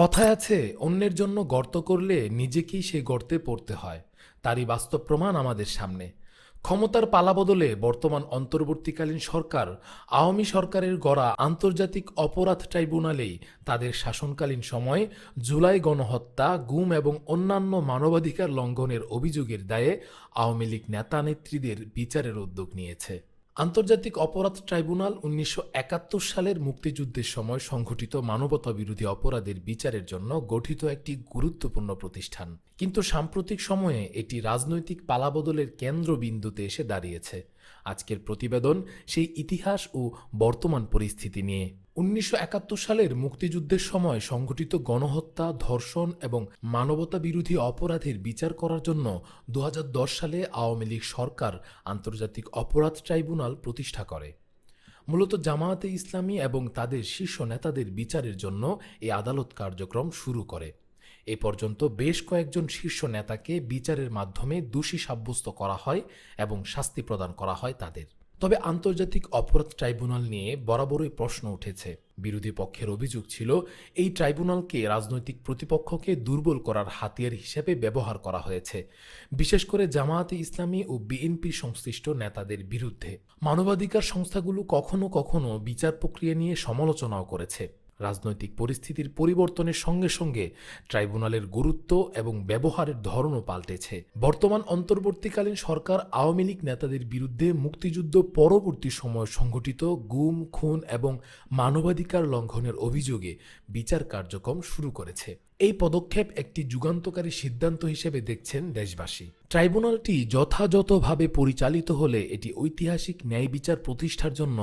কথায় আছে, অন্যের জন্য গর্ত করলে নিজেকেই সেই গর্তে পড়তে হয়। তারই বাস্তব প্রমাণ আমাদের সামনে। ক্ষমতার পালা বদলে বর্তমান অন্তর্বর্তীকালীন সরকার, আওয়ামী সরকারের গড়া আন্তর্জাতিক অপরাধ ট্রাইব্যুনালেই তাদের শাসনকালীন সময়ে জুলাই গণহত্যা, গুম এবং অন্যান্য মানবাধিকার লঙ্ঘনের অভিযোগের দায়ে আওয়ামী লীগ নেতা নেত্রীদের বিচারের উদ্যোগ নিয়েছে। আন্তর্জাতিক অপরাধ ট্রাইব্যুনাল উনিশশো একাত্তর সালের মুক্তিযুদ্ধের সময় সংঘটিত মানবতা বিরোধী অপরাধের বিচারের জন্য গঠিত একটি গুরুত্বপূর্ণ প্রতিষ্ঠান। কিন্তু সাম্প্রতিক সময়ে এটি রাজনৈতিক পালাবদলের কেন্দ্রবিন্দুতে এসে দাঁড়িয়েছে। আজকের প্রতিবেদন সেই ইতিহাস ও বর্তমান পরিস্থিতি নিয়ে। উনিশশো একাত্তর সালের মুক্তিযুদ্ধের সময় সংঘটিত গণহত্যা, ধর্ষণ এবং মানবতা বিরোধী অপরাধের বিচার করার জন্য দু হাজার দশ সালে আওয়ামী লীগ সরকার আন্তর্জাতিক অপরাধ ট্রাইব্যুনাল প্রতিষ্ঠা করে। মূলত জামায়াতে ইসলামী এবং তাদের শীর্ষ নেতাদের বিচারের জন্য এই আদালত কার্যক্রম শুরু করে। এ পর্যন্ত বেশ কয়েকজন শীর্ষ নেতাকে বিচারের মাধ্যমে দোষী সাব্যস্ত করা হয় এবং শাস্তি প্রদান করা হয় তাদের। তবে আন্তর্জাতিক অপরাধ ট্রাইব্যুনাল নিয়ে বরাবরই প্রশ্ন উঠেছে। বিরোধী পক্ষের অভিযোগ ছিল, এই ট্রাইব্যুনালকে রাজনৈতিক প্রতিপক্ষকে দুর্বল করার হাতিয়ার হিসেবে ব্যবহার করা হয়েছে, বিশেষ করে জামায়াতে ইসলামী ও বিএনপি সংশ্লিষ্ট নেতাদের বিরুদ্ধে। মানবাধিকার সংস্থাগুলো কখনো কখনো বিচার প্রক্রিয়া নিয়ে সমালোচনাও করেছে। রাজনৈতিক পরিস্থিতির পরিবর্তনের সঙ্গে সঙ্গে ট্রাইব্যুনালের গুরুত্ব এবং ব্যবহারের ধরনও পাল্টেছে। বর্তমান অন্তর্বর্তীকালীন সরকার আওয়ামী লীগ নেতাদের বিরুদ্ধে মুক্তিযুদ্ধ পরবর্তী সময় সংঘটিত গুম, খুন এবং মানবাধিকার লঙ্ঘনের অভিযোগে বিচার কার্যক্রম শুরু করেছে। এই পদক্ষেপ একটি যুগান্তকারী সিদ্ধান্ত হিসেবে দেখছেন দেশবাসী। ট্রাইব্যুনালটি যথাযথভাবে পরিচালিত হলে এটি ঐতিহাসিক ন্যায় বিচার প্রতিষ্ঠার জন্য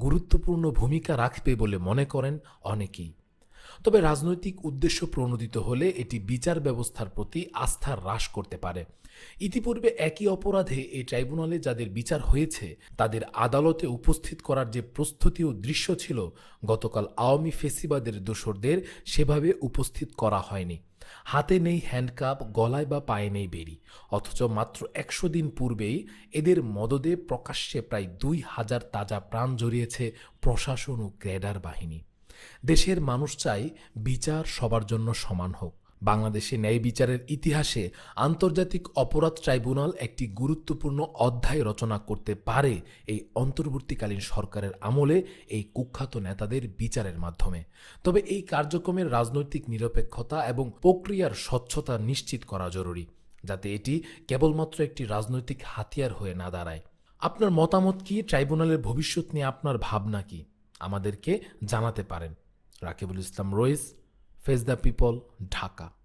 গুরুত্বপূর্ণ ভূমিকা রাখবে বলে মনে করেন অনেকেই। তবে রাজনৈতিক উদ্দেশ্য প্রণোদিত হলে এটি বিচার ব্যবস্থার প্রতি আস্থা হ্রাস করতে পারে। ইতিপূর্বে একই অপরাধে এই ট্রাইব্যুনালে যাদের বিচার হয়েছে, তাদের আদালতে উপস্থিত করার যে প্রস্তুতি ও দৃশ্য ছিল, গতকাল আওয়ামী ফেসিবাদের দোসরদের সেভাবে উপস্থিত করা হয়নি। হাতে নেই হ্যান্ডকাপ, গলায় বা পায়ে নেই বেরি অথচ মাত্র একশো দিন পূর্বেই এদের মদদে প্রকাশ্যে প্রায় দুই হাজার তাজা প্রাণ জড়িয়েছে প্রশাসন ও ক্রেডার বাহিনী। দেশের মানুষ চাই বিচার সবার জন্য সমান হোক। বাংলাদেশে ন্যায় বিচারের ইতিহাসে আন্তর্জাতিক অপরাধ ট্রাইব্যুনাল একটি গুরুত্বপূর্ণ অধ্যায় রচনা করতে পারে এই অন্তর্বর্তীকালীন সরকারের আমলে এই কুখ্যাত নেতাদের বিচারের মাধ্যমে। তবে এই কার্যক্রমের রাজনৈতিক নিরপেক্ষতা এবং প্রক্রিয়ার স্বচ্ছতা নিশ্চিত করা জরুরি, যাতে এটি কেবলমাত্র একটি রাজনৈতিক হাতিয়ার হয়ে না দাঁড়ায়। আপনার মতামত কি? ট্রাইব্যুনালের ভবিষ্যৎ নিয়ে আপনার ভাবনা কি? আমাদেরকে জানাতে পারেন। Rakibul Islam Rais face the people Dhaka.